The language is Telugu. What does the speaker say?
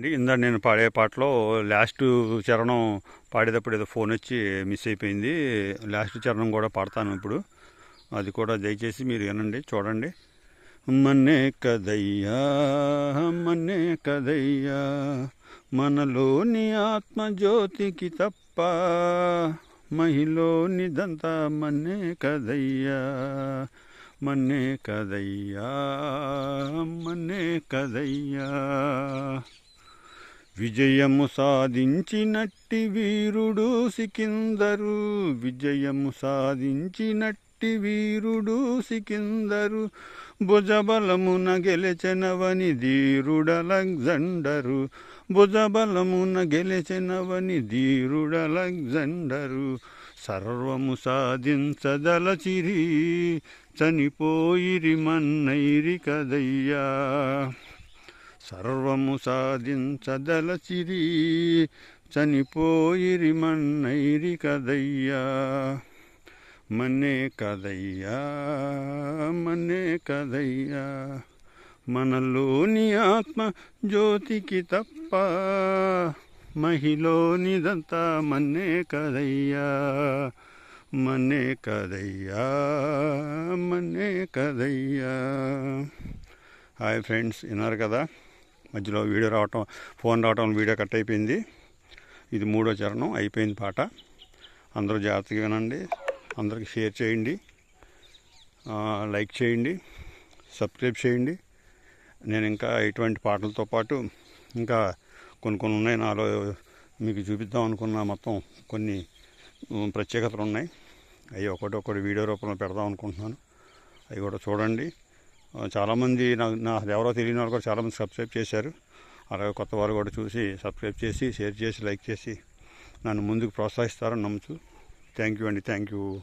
అండి. ఇందా నేను పాడే పాటలో లాస్ట్ చరణం పాడేటప్పుడు ఏదో ఫోన్ వచ్చి మిస్ అయిపోయింది. లాస్ట్ చరణం కూడా పాడతాను ఇప్పుడు. అది కూడా దయచేసి మీరు వినండి చూడండి. మన్నే కదయ్యా మన్నే కదయ్యా మనలోని ఆత్మజ్యోతికి తప్ప మహిలోనిదంతా మన్నే కదయ్యా మన్నే కదయ్యా మన్నే కదయ్యా. విజయము సాధించినట్టి వీరుడు సికిందరు. విజయము సాధించినట్టి వీరుడు సికిందరు. భుజబలమున గెలిచెనవని ధీరుడలగ్జండరు భుజబలమున గెలిచెనవని ధీరుడలగ్జండరు సర్వము సాధించదలచిరి చనిపోయిరి మన్నైరి కదయ్యా. సర్వము సాధించదలచిరి చనిపోయిరి మన్నైరి కదయ్యా. మన్నే కదయ్యా మన్నే కదయ్యా. మనలోని ఆత్మ జ్యోతికి తప్ప మహిలోనిదంతా మన్నే కదయ్యా. మన్నే కదయ్యా మన్నే కదయ్యా. హాయ్ ఫ్రెండ్స్ విన్నారు కదా? మధ్యలో వీడియో రావటం ఫోన్ రావటం వీడియో కట్ అయిపోయింది. ఇది మూడో చరణం అయిపోయింది పాట. అందరూ జాగ్రత్తగా వినండి. అందరికి షేర్ చేయండి. లైక్ చేయండి. సబ్స్క్రైబ్ చేయండి. నేను ఇంకా ఇటువంటి పాటలతో పాటు ఇంకా కొన్ని కొన్ని ఉన్నాయి. నాలో మీకు చూపిద్దాం అనుకున్న మొత్తం కొన్ని ప్రత్యేకతలు ఉన్నాయి. అవి ఒకటి ఒకటి వీడియో రూపంలో పెడదాం అనుకుంటున్నాను. అవి కూడా చూడండి. చాలామంది నాకు నా ఎవరో తెలియని వాళ్ళు కూడా చాలామంది సబ్స్క్రైబ్ చేశారు. అలాగే కొత్త వారు కూడా చూసి సబ్స్క్రైబ్ చేసి షేర్ చేసి లైక్ చేసి నన్ను ముందుకు ప్రోత్సహిస్తారని నమ్ముతూ థ్యాంక్ యూ అండి. Thank you.